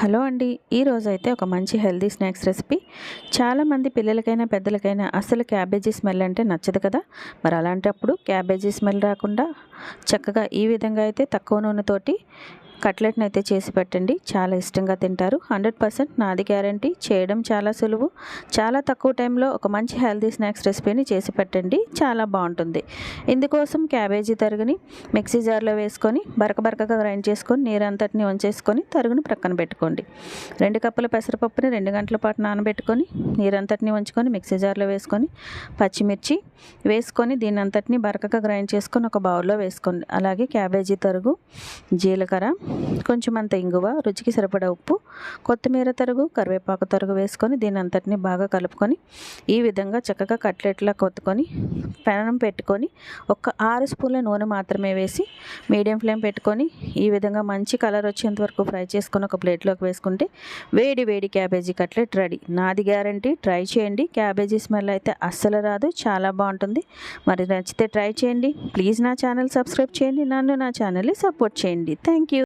Hello అండి. ఈరోజు అయితే ఒక మంచి హెల్దీ స్నాక్స్ రెసిపీ. చాలామంది పిల్లలకైనా పెద్దలకైనా అసలు క్యాబేజీ స్మెల్ అంటే నచ్చదు కదా? మరి అలాంటప్పుడు క్యాబేజీ స్మెల్ రాకుండా చక్కగా ఈ విధంగా అయితే తక్కువ నూనెతోటి కట్లెట్ని అయితే చేసి పెట్టండి. చాలా ఇష్టంగా తింటారు. హండ్రెడ్ పర్సెంట్ నాది గ్యారంటీ. చేయడం చాలా సులువు. చాలా తక్కువ టైంలో ఒక మంచి హెల్దీ స్నాక్స్ రెసిపీని చేసి పెట్టండి. చాలా బాగుంటుంది. ఇందుకోసం క్యాబేజీ తరుగుని మిక్సీ జార్లో వేసుకొని బరక బరకగా గ్రైండ్ చేసుకొని నీరంతటిని వంచేసుకొని తరుగుని ప్రక్కన పెట్టుకోండి. రెండు కప్పుల పెసరపప్పుని రెండు గంటల పాటు నానబెట్టుకొని నీరంతటిని ఉంచుకొని మిక్సీ జార్లో వేసుకొని పచ్చిమిర్చి వేసుకొని దీని అంతటిని బరకగా గ్రైండ్ చేసుకొని ఒక బౌల్లో వేసుకోండి. అలాగే క్యాబేజీ తరుగు జీలకర్ర కొంచెం అంత ఇంగువ రుచికి సరిపడా ఉప్పు కొత్తిమీర తరుగు కరివేపాకు తరుగు వేసుకొని దీని అంతటిని బాగా కలుపుకొని ఈ విధంగా చక్కగా కట్లెట్లా కొత్తుకొని పెనం పెట్టుకొని ఒక ఆరు స్పూన్ల నూనె మాత్రమే వేసి మీడియం ఫ్లేమ్ పెట్టుకొని ఈ విధంగా మంచి కలర్ వచ్చేంత వరకు ఫ్రై చేసుకొని ఒక ప్లేట్లోకి వేసుకుంటే వేడి వేడి క్యాబేజీ కట్లెట్ రెడీ. నాది గ్యారంటీ. ట్రై చేయండి. క్యాబేజీ స్మెల్ అయితే అస్సలు రాదు. చాలా బాగుంటుంది. మరి నచ్చితే ట్రై చేయండి. ప్లీజ్ నా ఛానల్ సబ్స్క్రైబ్ చేయండి. నన్ను నా ఛానల్ని సపోర్ట్ చేయండి. Thank you.